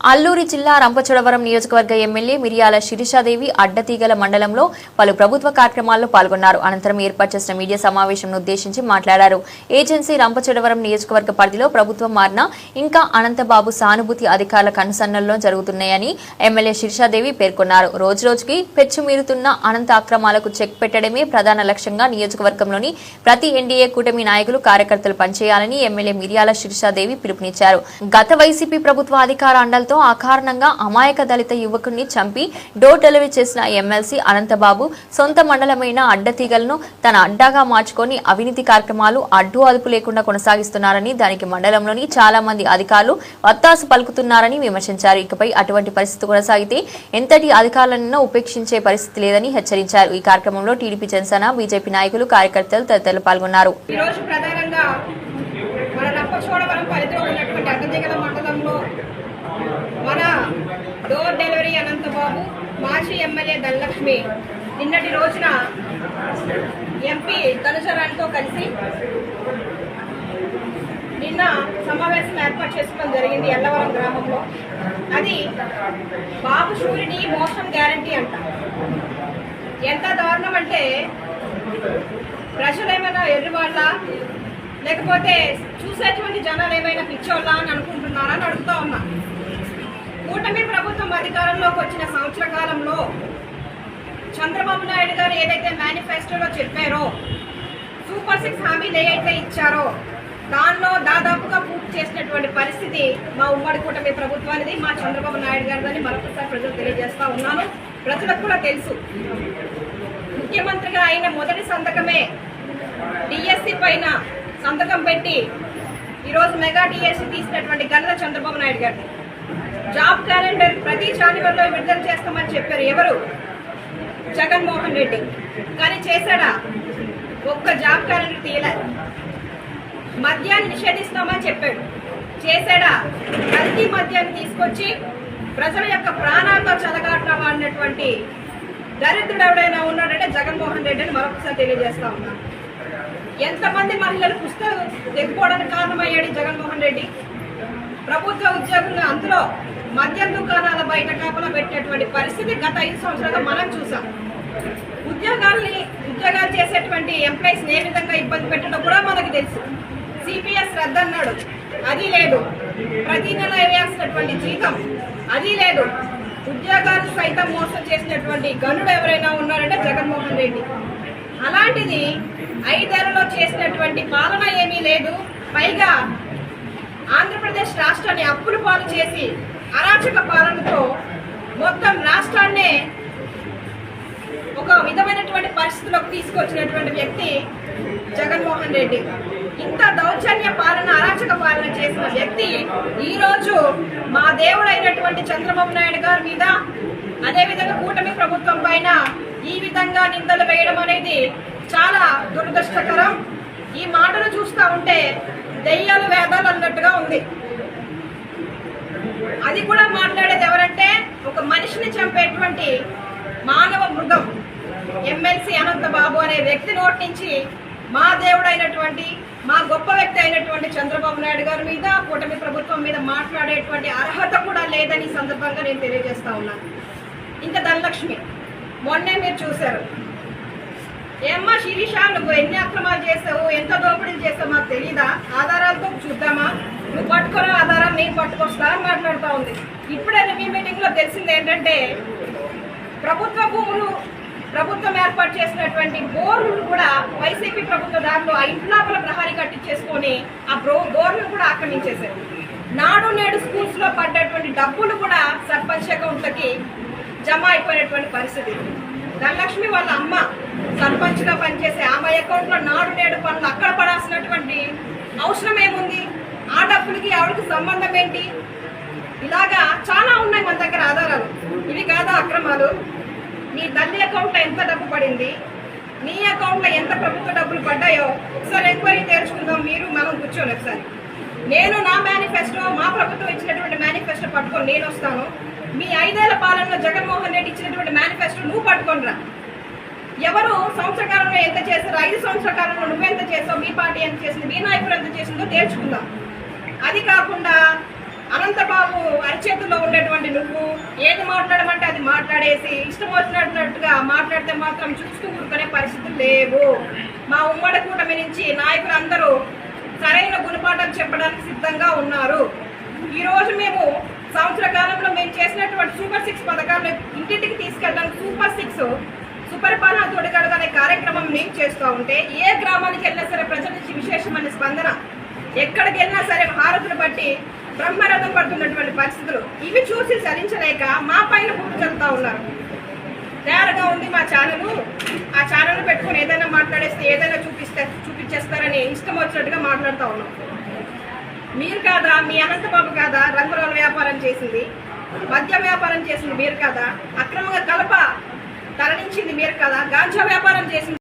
అల్లూరి జిల్లా రంపచోడవరం నియోజకవర్గ ఎమ్మెల్యే మిరియాల శిరీషాదేవి అడ్డతీగల మండలంలో పలు ప్రభుత్వ కార్యక్రమాల్లో పాల్గొన్నారు. అనంతరం ఏర్పాటు చేసిన మీడియా సమావేశంను ఉద్దేశించి మాట్లాడారు. ఏజెన్సీ రంపచోడవరం నియోజకవర్గ పరిధిలో ప్రభుత్వం మారినా ఇంకా అనంతబాబు సానుభూతి అధికారుల కనుసన్నల్లో జరుగుతున్నాయని ఎమ్మెల్యే శిరీషాదేవి పేర్కొన్నారు. రోజురోజుకి పెచ్చుమీరుతున్న అనంత అక్రమాలకు చెక్ పెట్టడమే ప్రధాన లక్ష్యంగా నియోజకవర్గంలోని ప్రతి ఎన్డీఏ కూటమి నాయకులు కార్యకర్తలు పనిచేయాలని ఎమ్మెల్యే మిరియాల శిరీషాదేవి పిలుపునిచ్చారు. గత వైసీపీ ప్రభుత్వ అధికార అండలతో అకారణంగా అమాయక దళిత యువకుడిని చంపి డోర్ డెలివరీ చేసిన ఎమ్మెల్సీ అనంతబాబు సొంత మండలమైన అడ్డతీగలను తన అడ్డాగా మార్చుకొని అవినీతి కార్యక్రమాలు అడ్డు అదుపు లేకుండా కొనసాగిస్తున్నారని దానికి మండలంలోని చాలా మంది అధికారులు వత్తాసు పలుకుతున్నారని విమర్శించారు. ఇకపై అటువంటి పరిస్థితి కొనసాగితే ఎంతటి అధికారులను ఉపేక్షించే పరిస్థితి లేదని హెచ్చరించారు. ఈ కార్యక్రమంలో టీడీపీ జనసేన బీజేపీ నాయకులు కార్యకర్తలు తదితరులు పాల్గొన్నారు. మన రంపచోడవరం పరిధిలో ఉన్నటువంటి అడ్డదిగల మండలంలో మన డోర్ డెలివరీ అనంతబాబు మాజీ ఎమ్మెల్యే ధనలక్ష్మి నిన్నటి రోజున ఎంపీ ధనుసరానితో కలిసి నిన్న సమావేశం ఏర్పాటు చేసుకోవడం జరిగింది ఎల్లవరం గ్రామంలో. అది బాబు షూరిటీ మోసం గ్యారంటీ అంట. ఎంత దారుణం అంటే ప్రజలు ఏమైనా ఎర్రివాళ్ళ లేకపోతే చూసేటువంటి జనాలు ఏమైనా పిచ్చోళ్ళ అని అనుకుంటున్నారా అని అడుగుతా ఉన్నా కూటమి ప్రభుత్వం అధికారంలోకి వచ్చిన సంవత్సర కాలంలో చంద్రబాబు నాయుడు గారు ఏదైతే మేనిఫెస్టోలో చెప్పారో సూపర్ సిక్స్ హామీలు ఏవైతే ఇచ్చారో దానిలో దాదాపుగా పూర్తి చేసినటువంటి పరిస్థితి మా ఉమ్మడి కూటమి ప్రభుత్వానిది మా చంద్రబాబు నాయుడు గారిదని మరొకసారి ప్రజలు తెలియజేస్తా ఉన్నాను. ప్రజలకు కూడా తెలుసు. ముఖ్యమంత్రిగా అయిన మొదటి సంతకమే డిఎస్సి పైన సంతకం పెట్టి ఈరోజు మెగా డిఎస్సి తీసినటువంటి ఘనత చంద్రబాబు నాయుడు గారు జాబ్ క్యాలెండర్ ప్రతి జాన్యువరిలో విడుదల చేస్తామని చెప్పారు ఎవరు? జగన్మోహన్ రెడ్డి. కానీ చేశాడా? ఒక్క జాబ్ క్యాలెండర్ తీయలేదు. మద్యాన్ని నిషేధిస్తామని చెప్పాడు. చేశాడా? కల్తీ మద్యాన్ని తీసుకొచ్చి ప్రజల యొక్క ప్రాణాలతో చెలగాట అన్నటువంటి దరిద్రుడు ఎవడైనా ఉన్నాడంటే జగన్మోహన్ రెడ్డి అని మరొకసారి తెలియజేస్తా ఉన్నా. ఎంతమంది మహిళలు పుస్తకం తెగిపోవడానికి కారణమయ్యాడు జగన్మోహన్ రెడ్డి? ప్రభుత్వ ఉద్యోగులు అందులో మద్యం దుకాణాల బయట కాపలా పెట్టేటువంటి పరిస్థితి గత ఐదు సంవత్సరాలుగా మనం చూసాం. ఉద్యోగాల్ని ఉద్యోగాలు చేసేటువంటి ఎంప్లాయీస్ ఏ విధంగా ఇబ్బంది పెట్టడం కూడా మనకు తెలుసు. సిపిఎస్ రద్దన్నాడు. అది లేదు. ప్రతి నెల వేయాల్సినటువంటి జీతం. అది లేదు. ఉద్యోగాలు సైతం మోసం చేసినటువంటి గనుడు ఎవరైనా ఉన్నారంటే జగన్మోహన్ రెడ్డి. అలాంటిది ఐదేళ్ళలో చేసినటువంటి పాలన ఏమీ లేదు. పైగా ఆంధ్రప్రదేశ్ రాష్ట్రాన్ని అప్పులు పాలు చేసి అరాచక పాలనతో మొత్తం రాష్ట్రాన్నే ఒక విధమైనటువంటి పరిస్థితులకు తీసుకొచ్చినటువంటి వ్యక్తి జగన్మోహన్ రెడ్డి. ఇంత దౌర్జన్య పాలన అరాచక పాలన చేసిన వ్యక్తి ఈరోజు మా దేవుడైనటువంటి చంద్రబాబు నాయుడు గారి మీద అదేవిధంగా కూటమి ప్రభుత్వం పైన ఈ విధంగా నిందలు వేయడం అనేది చాలా దురదృష్టకరం. ఈ మాటలు చూస్తా ఉంటే దెయ్యాలు వేదాలు అన్నట్టుగా ఉంది. అది కూడా మాట్లాడేది ఎవరంటే ఒక మనిషిని చంపేటువంటి మానవ మృగం ఎమ్మెల్సీ అనంత బాబు అనే వ్యక్తి నోటి నుంచి మా దేవుడైనటువంటి మా గొప్ప వ్యక్తి అయినటువంటి చంద్రబాబు నాయుడు గారి మీద కూటమి ప్రభుత్వం మీద మాట్లాడేటువంటి అర్హత కూడా లేదని సందర్భంగా నేను తెలియజేస్తా ఉన్నాను. ఇంకా ధనలక్ష్మి మొన్నే మీరు చూశారు. ఏమ్మా శిరీష నువ్వు ఎన్ని అక్రమాలు చేసావు? ఎంత దోపిడీలు చేసావు? మాకు తెలీదా? ఆధారాలతో చూద్దామా? నువ్వు పట్టుకున్న ఆధారం? నేను పట్టుకొస్తా అని మాట్లాడుతూ ఉంది. ఇప్పుడే మీ మీటింగ్లో తెలిసింది ఏంటంటే ప్రభుత్వ భూములు ప్రభుత్వం ఏర్పాటు చేసినటువంటి బోర్లు కూడా వైసీపీ ప్రభుత్వ దారిలో ఆ ఇంట్లోపల ప్రహారీ కట్టించేసుకొని ఆ బ్రో బోర్లు కూడా ఆక్రమించేశారు నాడు నేడు స్కూల్స్లో పడ్డటువంటి డబ్బులు కూడా సర్పంచ్ అకౌంట్లకి జమ అయిపోయినటువంటి పరిస్థితి. ధనలక్ష్మి వాళ్ళ అమ్మ సర్పంచ్గా పనిచేసే ఆమె అకౌంట్లో నాడు నేడు పనులు అక్కడ పడాల్సినటువంటి అవసరం ఏముంది? ఆ డబ్బులకి ఆవిడకి సంబంధం ఏంటి? ఇలాగా చాలా ఉన్నాయి మన దగ్గర ఆధారాలు. ఇవి కాదా అక్రమాలు? నీ తల్లి అకౌంట్లో ఎంత డబ్బు పడింది? నీ అకౌంట్లో ఎంత ప్రభుత్వ డబ్బులు పడ్డాయో ఒకసారి ఎంక్వైరీ తేల్చుకుందాం మీరు మనం కూర్చోండి ఒకసారి. నేను నా మేనిఫెస్టో మా ప్రభుత్వం ఇచ్చినటువంటి మేనిఫెస్టో పట్టుకొని నేను వస్తాను. మీ ఐదేళ్ళ పాలనలో జగన్మోహన్ రెడ్డి ఇచ్చినటువంటి మేనిఫెస్టో నువ్వు పట్టుకొని రా ఎవరు సంవత్సర కాలంలో ఎంత చేశారు? ఐదు సంవత్సర కాలంలో నువ్వెంత చేసావు? మీ పార్టీ ఎంత చేసింది? మీ నాయకుడు ఎంత చేసిందో తేల్చుకుందాం. అది కాకుండా అనంతబాబు అరచేతుల్లో ఉండేటువంటి నువ్వు ఏది మాట్లాడమంటే అది మాట్లాడేసి ఇష్టం వచ్చినట్టుగా మాట్లాడితే మాత్రం చూస్తూ కూర్చునే పరిస్థితులు లేవు. మా ఉమ్మడి కూటమి నుంచి నాయకులందరూ సరైన గుణపాఠం చెప్పడానికి సిద్ధంగా ఉన్నారు. ఈరోజు మేము సంవత్సర కాలంలో మేము చేసినటువంటి సూపర్ సిక్స్ పథకాలను ఇంటింటికి తీసుకెళ్ళడానికి సూపర్ సిక్స్ సుపరిపాలన తోడుగడుగు అనే కార్యక్రమం మేము చేస్తూ ఉంటే ఏ గ్రామానికి వెళ్ళినా సరే ప్రజల నుంచి విశేషమైన స్పందన. ఎక్కడికి వెళ్ళినా సరే భారతులు బట్టి బ్రహ్మరథం పడుతున్నటువంటి పరిస్థితులు ఇవి చూసి చలించలేక మా పైన బుద్ధి చెప్తా ఉన్నారు. తయారుగా ఉంది మా ఛానల్. ఆ ఛానల్ పెట్టుకొని ఏదైనా మాట్లాడేస్తే ఏదైనా చూపిస్తే చూపించేస్తారని ఇష్టం వచ్చినట్టుగా మాట్లాడుతూ ఉన్నాం. మీరు కాదా? మీ అనంతబాబు కాదా? రంగురాల వ్యాపారం చేసింది. మద్య వ్యాపారం చేసింది మీరు కాదా? అక్రమంగా కలప తరలించింది మీరు కదా? గాంజా వ్యాపారం చేసింది